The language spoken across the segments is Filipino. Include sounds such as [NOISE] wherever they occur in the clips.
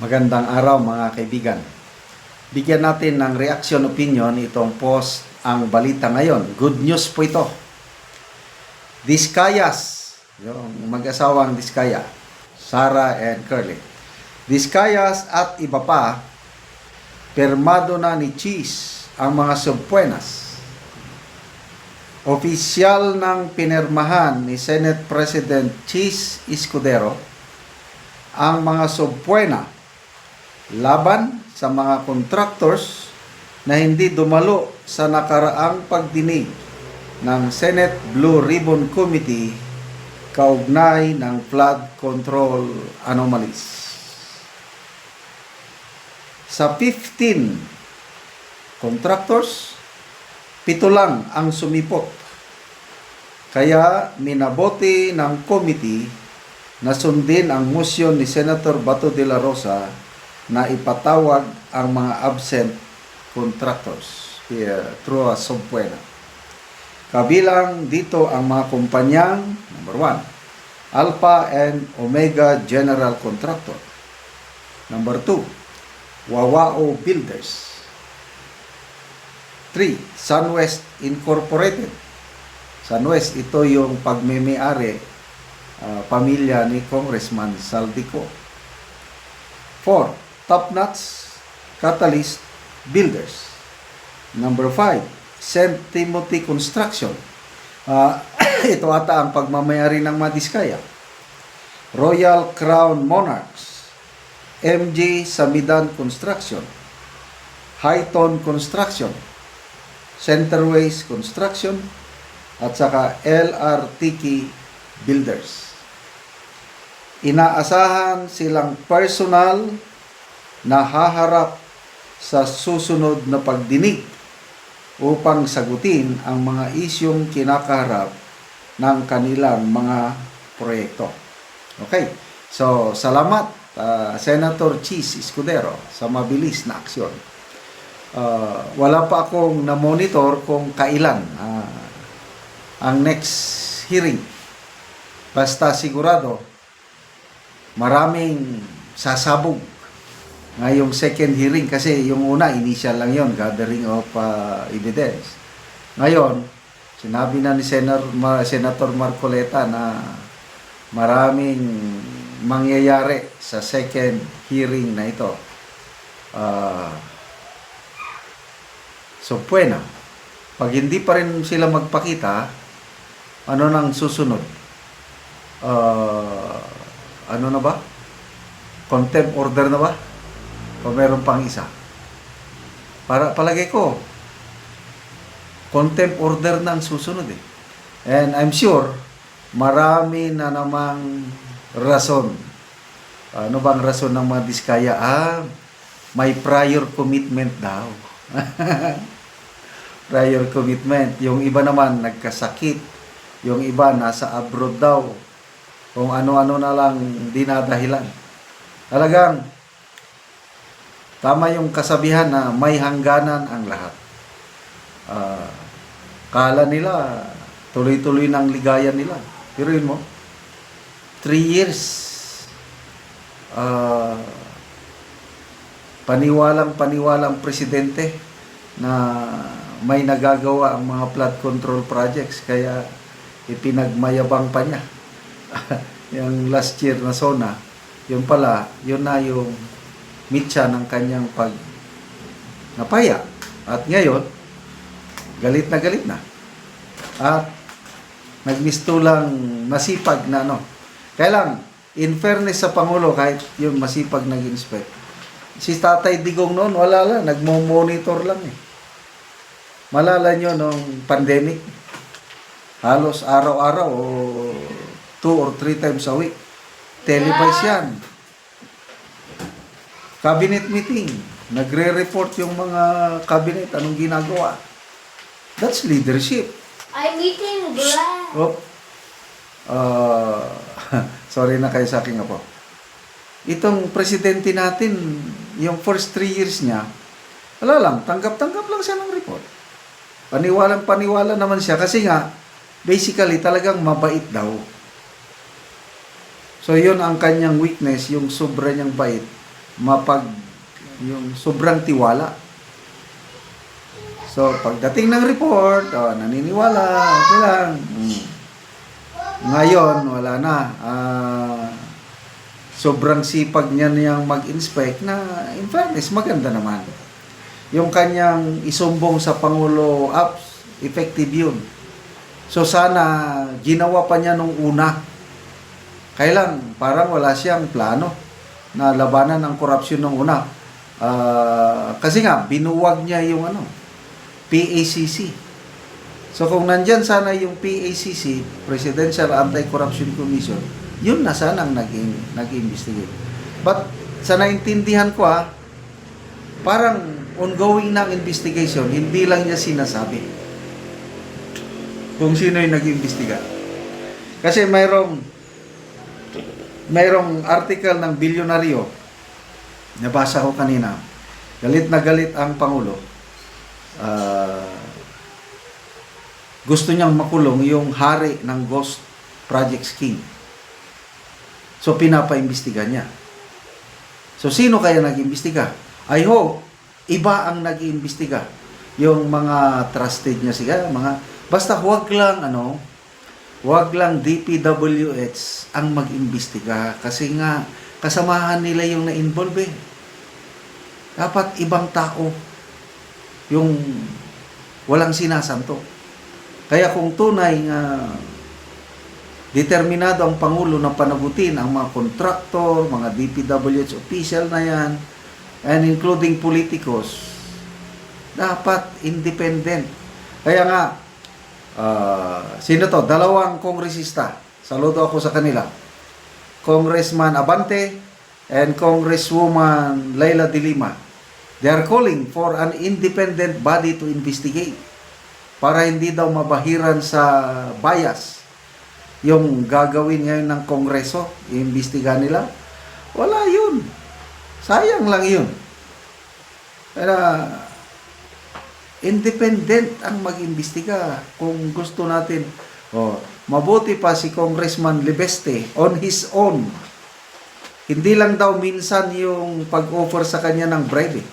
Magandang araw mga kaibigan. Bigyan natin ng reaction opinion itong post ang balita ngayon. Good news po ito. Discayas, yung mag-asawang Diskaya, Sarah and Curly. Discayas at iba pa, permado na ni Cheese ang mga subpuenas. Opisyal ng pinirmahan ni Senate President Cheese Escudero ang mga subpuena laban sa mga contractors na hindi dumalo sa nakaraang pagdinig ng Senate Blue Ribbon Committee kaugnay ng flood control anomalies. Sa 15 contractors, pito lang ang sumipot. Kaya minabote ng committee na sundin ang motion ni Senator Bato de la Rosa na ipatawag ang mga absent contractors here through a subpoena. Kabilang dito ang mga kumpanyang number one, Alpha and Omega General Contractor. Number two, Wawao Builders. 3. Sunwest Incorporated. Sunwest, ito yung pagmeme-ari ah, pamilya ni Congressman Saldico. 4. Top Nuts Catalyst Builders. Number 5. St. Timothy Construction. Ah, [COUGHS] ito ata ang pagmamayari ng Madiskaya. Royal Crown Monarchs. MJ Samidan Construction. Highton Construction. Centerways Construction at saka LRTK Builders. Inaasahan silang personal na haharap sa susunod na pagdinig upang sagutin ang mga isyong kinakaharap ng kanilang mga proyekto. Okay. So, salamat uh, Senator Cheese Escudero sa mabilis na aksyon uh, wala pa akong na-monitor kung kailan ah, ang next hearing. Basta sigurado, maraming sasabog ngayong second hearing kasi yung una, initial lang yon gathering of ah, evidence. Ngayon, sinabi na ni Senator, Ma- Senator Marcoleta na maraming mangyayari sa second hearing na ito. Ah, So, buena. Pag hindi pa rin sila magpakita, ano nang susunod? Ah, ano na ba? Contempt order na ba? O meron pang isa? Para palagay ko, contempt order na ang susunod eh. And I'm sure, marami na namang rason. Ano bang rason ng mga diskaya? Ah, may prior commitment daw. [LAUGHS] prior commitment. Yung iba naman nagkasakit. Yung iba nasa abroad daw. Kung ano-ano na lang dinadahilan. Talagang tama yung kasabihan na may hangganan ang lahat. Ah, kala nila tuloy-tuloy ng ligaya nila. Pero yun mo, three years ah, paniwalang paniwalang presidente na may nagagawa ang mga flood control projects kaya ipinagmayabang pa niya [LAUGHS] yung last year na SONA yun pala yun na yung mitya ng kanyang pag napaya. At ngayon galit na galit na. At nagmistulang masipag na ano. Kaya lang in fairness sa Pangulo kahit yung masipag nag-inspect si Tatay Digong noon, wala lang, nagmo-monitor lang eh. Malala nyo nung pandemic, halos araw-araw o two or three times a week, televise yan. Cabinet meeting, nagre-report yung mga cabinet, anong ginagawa. That's leadership. I'm eating glass. Oh. Uh, [LAUGHS] sorry na kayo sa aking apo. Itong presidente natin, yung first three years niya, wala lang, tanggap-tanggap lang siya ng report. Paniwalang paniwala naman siya kasi nga, basically talagang mabait daw. So yun ang kanyang weakness, yung sobra niyang bait. Mapag yung sobrang tiwala. So, pagdating ng report, oh, naniniwala, okay lang. Mm. Ngayon, wala na. Ah, sobrang sipag niya niyang mag-inspect na in fairness, maganda naman. Yung kanyang isumbong sa Pangulo apps, effective yun. So sana ginawa pa niya nung una. Kailan parang wala siyang plano na labanan ng korupsyon nung una. Ah, kasi nga binuwag niya yung ano, PACC. So kung nandyan sana yung PACC, Presidential Anti-Corruption Commission, yun na sana ang nag- nag-investigate. But sa naintindihan ko ah, parang ongoing ang investigation, hindi lang niya sinasabi kung sino yung nag-imbestiga. Kasi mayroong mayroong article ng bilyonaryo nabasa ko kanina. Galit na galit ang Pangulo. Ah, gusto niyang makulong yung hari ng Ghost Project Scheme. So, pinapaimbestiga niya. So, sino kaya nag-imbestiga? I hope, iba ang nag-iimbestiga. Yung mga trusted niya siya, mga, basta huwag lang, ano, huwag lang DPWH ang mag-imbestiga. Kasi nga, kasamahan nila yung na-involve eh. Dapat ibang tao yung walang sinasanto. Kaya kung tunay nga determinado ang Pangulo na panagutin ang mga kontraktor, mga DPWH official na yan, and including politicos, dapat independent. Kaya nga, ah, sino to? Dalawang kongresista. Saludo ako sa kanila. Congressman Abante and Congresswoman Laila de Lima. They are calling for an independent body to investigate para hindi daw mabahiran sa bias yung gagawin ngayon ng Kongreso, iimbestiga nila. Wala yun. Sayang lang yun. Kaya, independent ang mag-imbestiga kung gusto natin. Oh, mabuti pa si Congressman Libeste on his own. Hindi lang daw minsan yung pag-offer sa kanya ng bribe. eh.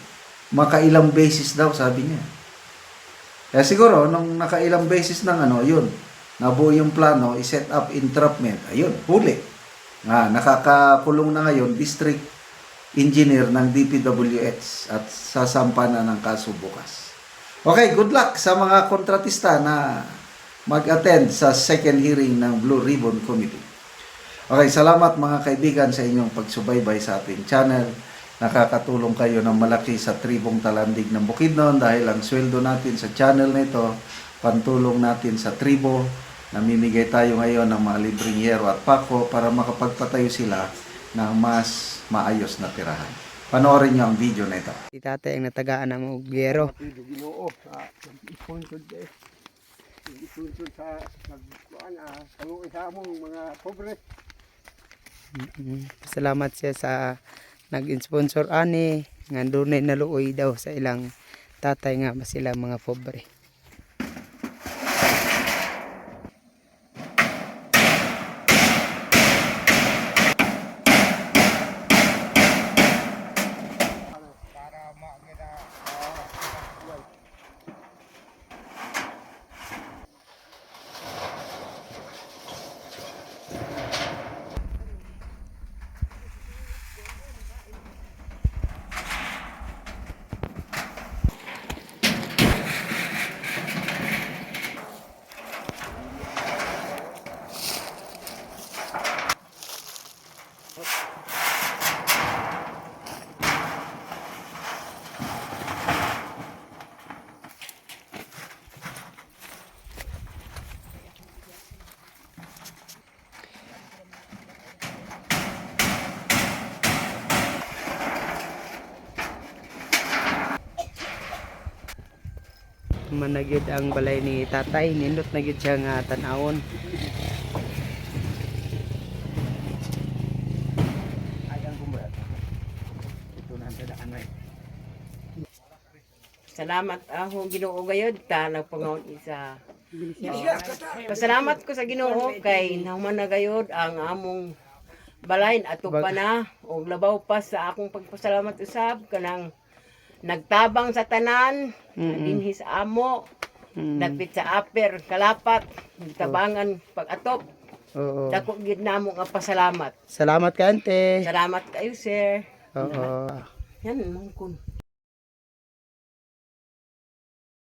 Makailang beses daw, sabi niya. Kaya siguro, nung nakailang beses ng ano, yun, nabuo yung plano, i-set up entrapment, ayun, huli. Nga, nakakakulong na ngayon, district engineer ng DPWH at sasampa ng kaso bukas. Okay, good luck sa mga kontratista na mag-attend sa second hearing ng Blue Ribbon Committee. Okay, salamat mga kaibigan sa inyong pagsubaybay sa ating channel. Nakakatulong kayo ng malaki sa tribong talandig ng Bukidnon dahil ang sweldo natin sa channel na ito, pantulong natin sa tribo. Namimigay tayo ngayon ng mga libreng yero at pako para makapagpatayo sila ng mas maayos na tirahan. Panoorin niyo ang video na ito. Si tatay ang natagaan ng. Pwede ginoo sponsor de. Sponsor sa nagkuan ah, kaluoy sa among mga pobre. Salamat siya sa nag-sponsor ani nga dunay naluoy daw sa ilang tatay nga ba sila mga pobre. Managyod ang balay ni tatay, nindot na gyud siya nga tan-awon. Salamat ako Ginoo gayud ta nagpangaon isa. Pasalamat ko sa Ginoo kay nahuman na gayud ang among Balain ato pa na og labaw pa sa akong pagpasalamat usab kanang nagtabang sa tanan, Mm-mm. dinhi sa amo, Mm. dapit sa aper, kalapat, nagtabangan pag-atop. Oo. Dako gid namo nga pasalamat. Salamat ka, ante. Salamat kayo, sir. Oo. Yan, mangkon.